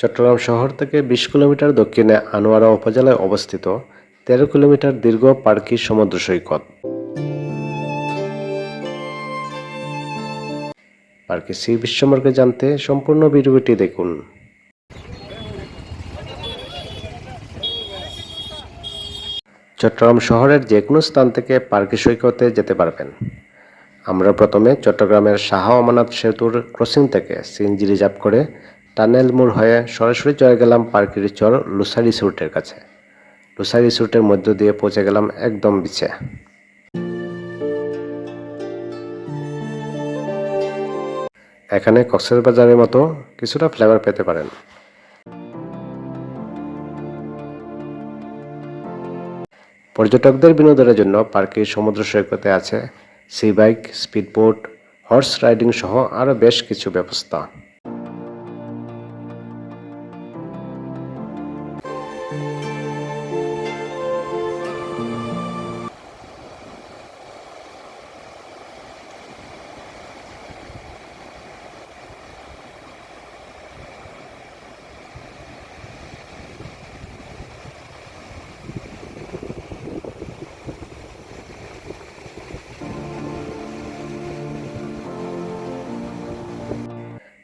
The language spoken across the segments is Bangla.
চট্টগ্রাম শহর থেকে বিশ কিলোমিটার দক্ষিণে আনোয়ারা উপজেলায় অবস্থিত তেরো কিলোমিটার দীর্ঘ পার্কি সমুদ্র সৈকত। পার্কি সি সম্পর্কে জানতে সম্পূর্ণ ভিডিওটি দেখুন। চট্টগ্রাম শহরের যে কোনো স্থান থেকে পার্কি সৈকতে যেতে পারবেন। আমরা প্রথমে চট্টগ্রামের শাহ আমানত সেতুর ক্রসিং থেকে সিএনজি রিজার্ভ করে টানেল মোড় হয়ে সরাসরি চলে গেলাম পার্কির চর লুসা রিসোর্টের কাছে। লুসা রিসোর্টের মধ্য দিয়ে পৌঁছে গেলাম একদম বিচে। এখানে কক্সবাজারের মতো কিছুটা ফ্লেভার পেতে পারেন। পর্যটকদের বিনোদনের জন্য পার্কের সমুদ্র সৈকতে আছে sea bike speedboat horse riding সহ আরও বেশ কিছু ব্যবস্থা।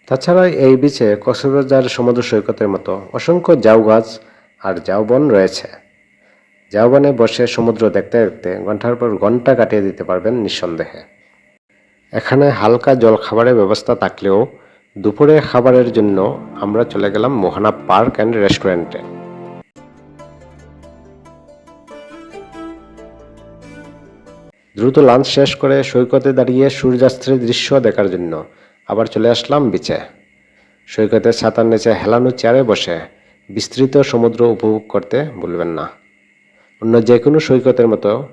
তাছাড়া এই বিচে কক্সবাজার সমুদ্র সৈকতের মতো অসংখ্য জাউ গাছ আর জাউবন রয়েছে। জাউবনে বসে সমুদ্র দেখতে দেখতে ঘণ্টার পর ঘণ্টা কাটিয়ে দিতে পারবেন নিঃসন্দেহে। এখানে হালকা জল খাবারের ব্যবস্থা থাকলেও দুপুরে খাবারের জন্য আমরা চলে গেলাম মোহানা পার্ক অ্যান্ড রেস্টুরেন্টে। দ্রুত লাঞ্চ শেষ করে সৈকতে দাঁড়িয়ে সূর্যাস্তের দৃশ্য দেখার জন্য আবার চলে আসলাম বিচে। সৈকতের ছাতার নিচে হেলানো চেয়ারে বসে বিস্তৃত সমুদ্র উপভোগ করতে ভুলবেন না। অন্য যে কোনো সৈকতের মতো,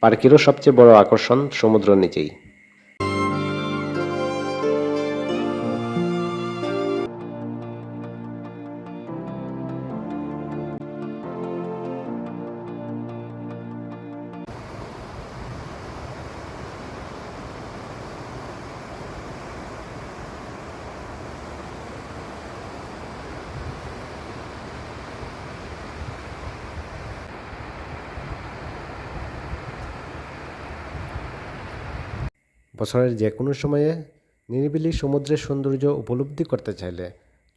পার্কেরও সবচেয়ে বড় আকর্ষণ সমুদ্র নিচেই। বছরের যে কোনো সময়ে নিরিবিলি সমুদ্রের সৌন্দর্য উপলব্ধি করতে চাইলে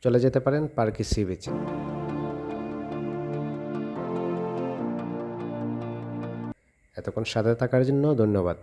চলে যেতে পারেন পার্কি সি বিচে। এতক্ষণ সাথে থাকার জন্য ধন্যবাদ।